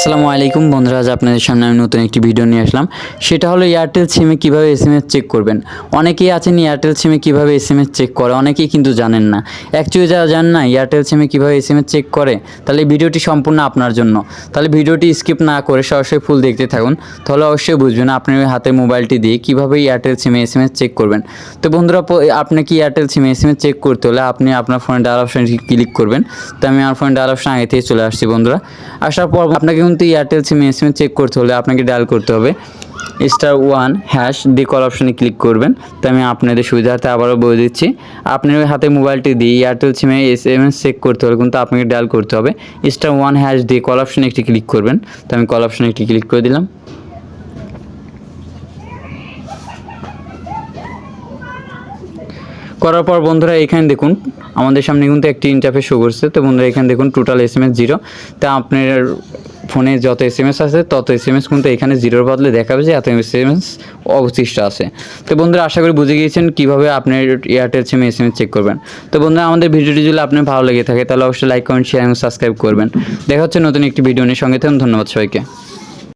আসসালামু আলাইকুম বন্ধুরা, আজ আপনাদের সামনে আমি নতুন একটি ভিডিও নিয়ে আসলাম। সেটা হলো এয়ারটেল সিমে কীভাবে এস চেক করবেন। অনেকেই আছেন এয়ারটেল সিমে কীভাবে এস চেক করে, অনেকেই কিন্তু জানেন না। অ্যাকচুয়ালি যারা জানেন না এয়ারটেল সিমে কীভাবে এস চেক করে, তাহলে ভিডিওটি সম্পূর্ণ আপনার জন্য। তাহলে ভিডিওটি স্কিপ না করে সরাসরি ফুল দেখতে থাকুন, তাহলে অবশ্যই বুঝবেন আপনি ওই হাতে মোবাইলটি দিয়ে কীভাবে এয়ারটেল সিমে এস চেক করবেন। তো বন্ধুরা আপনি কি এয়ারটেল সিমে এস চেক করতে হলে আপনি আপনার ফোনে ডায়াল অপশানে ক্লিক করবেন। তো আমি আমার ফোনে ডায়াল অপশান আগে থেকে চলে আসছি বন্ধুরা। আসার পর আপনাকে কিন্তু Airtel SIM S M S check করতে হলে আপনাকে ডায়াল করতে হবে। স্টার ওয়ান হ্যাশ দিয়ে কল অপশানে ক্লিক করবেন। তো আমি আপনাদের সুবিধার্থে আবারও বলে দিচ্ছি, আপনার হাতে মোবাইলটি দিয়ে এয়ারটেল সিমে এস এম এস চেক করতে হলে কিন্তু আপনাকে ডায়াল করতে হবে। স্টার ওয়ান হ্যাশ দিয়ে কল অপশানে একটি ক্লিক করবেন। তো আমি কল অপশানে একটি ক্লিক করে দিলাম। করার পর বন্ধুরা এখানে দেখুন, আমাদের সামনে কিন্তু একটি ইন্টারফেস শো করছে। তো বন্ধুরা এখানে দেখুন total S M S zero তা আপনার ফোনে যত এস এম এস আছে, তত এস এম এস কিন্তু এখানে জিরোর বদলে দেখাবে যে এত এস এম এস অবশিষ্ট আছে। তো বন্ধুরা, আশা করি বুঝে গিয়েছেন কীভাবে আপনার এয়ারটেল সিমে এস এম এস চেক করবেন। তো বন্ধুরা, আমাদের ভিডিওটি যদি আপনার ভালো লেগে থাকে, তাহলে অবশ্যই লাইক কমেন্ট শেয়ার এবং সাবস্ক্রাইব করবেন। দেখা হচ্ছে নতুন একটি ভিডিও নিয়ে সঙ্গে থাকুন। ধন্যবাদ সবাইকে।